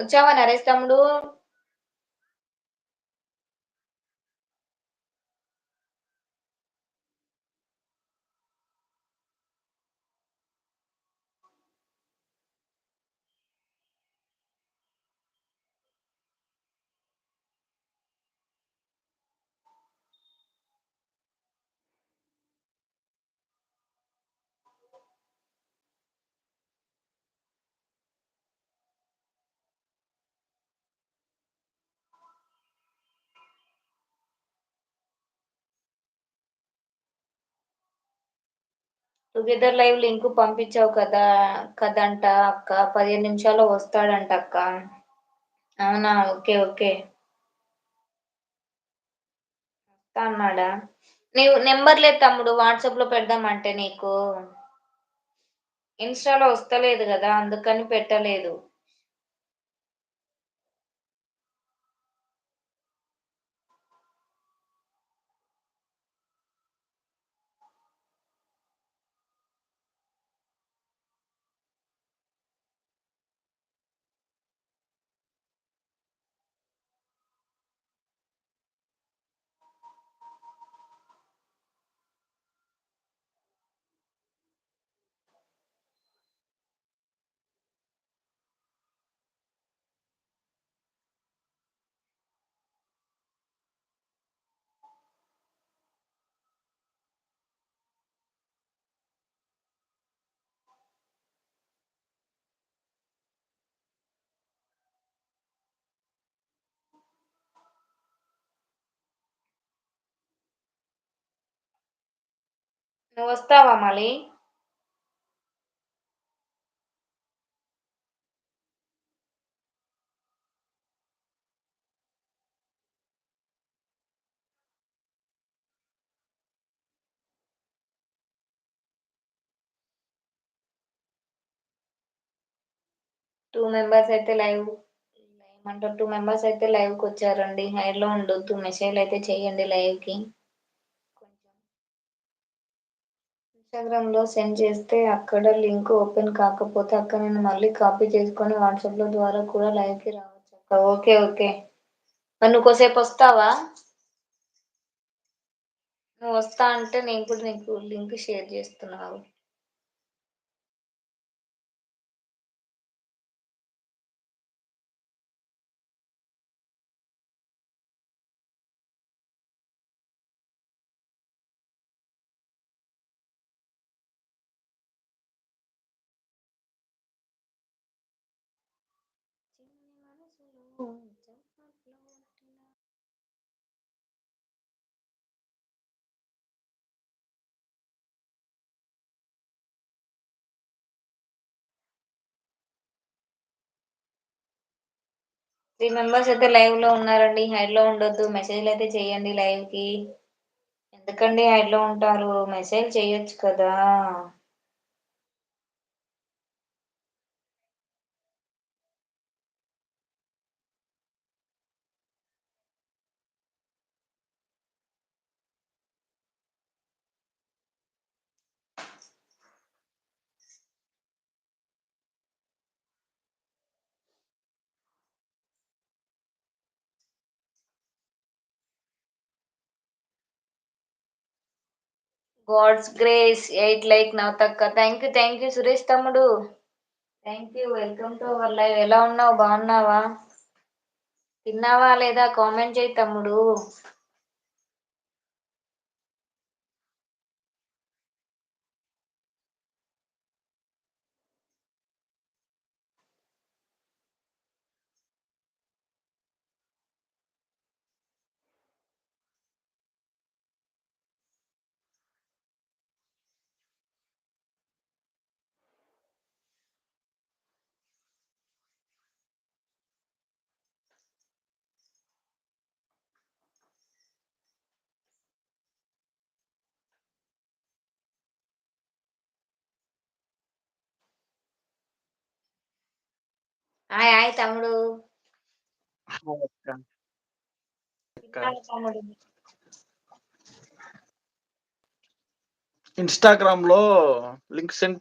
వచ్చావా నరేష్ తమ్ముడు together live link పంపించావు కదా కదంట అక్క? పదిహేను నిమిషాల్లో వస్తాడంట అక్క. అవునా? Okay okay. వస్తా అన్నాడా? నీవు నెంబర్ లేదు తమ్ముడు వాట్సాప్లో పెడదామంటే నీకు. ఇన్స్టాలో వస్తలేదు కదా అందుకని పెట్టలేదు. నువ్వు వస్తావా మళ్ళీ? టూ మెంబర్స్ అయితే లైవ్ ఏమంటారు? టూ మెంబర్స్ అయితే లైవ్కి వచ్చారండి. హైలో ఉండొద్దు. మెసేజ్ అయితే చేయండి లైవ్ ఇన్స్టాగ్రామ్లో ఇన్స్టాగ్రామ్లో సెండ్ చేస్తే అక్కడ లింక్ ఓపెన్ కాకపోతే అక్కడ నేను మళ్ళీ కాపీ చేసుకొని వాట్సాప్లో ద్వారా కూడా లైవ్కి రావచ్చు అక్క. Okay okay. మరి నువ్వు కోసేపు వస్తావా? నువ్వు వస్తా అంటే నేను కూడా నీకు లింక్ షేర్ చేస్తున్నావు త్రీ మెంబర్స్ అయితే లైవ్లో ఉన్నారండి. హైడ్లో ఉండొద్దు. మెసేజ్లు అయితే చేయండి లైవ్కి. ఎందుకండి హైడ్లో ఉంటారు? మెసేజ్ చేయొచ్చు కదా. God's grace eight like నవతక్క thank you thank you Suresh తమ్ముడు. Thank you welcome to our live ఎలా ఉన్నావు? బాగున్నావా? తిన్నావా లేదా? కామెంట్ చేయి తమ్ముడు. హాయ్ హాయ్ తమ్ముడు. ఇన్స్టాగ్రామ్లో లింక్ సెండ్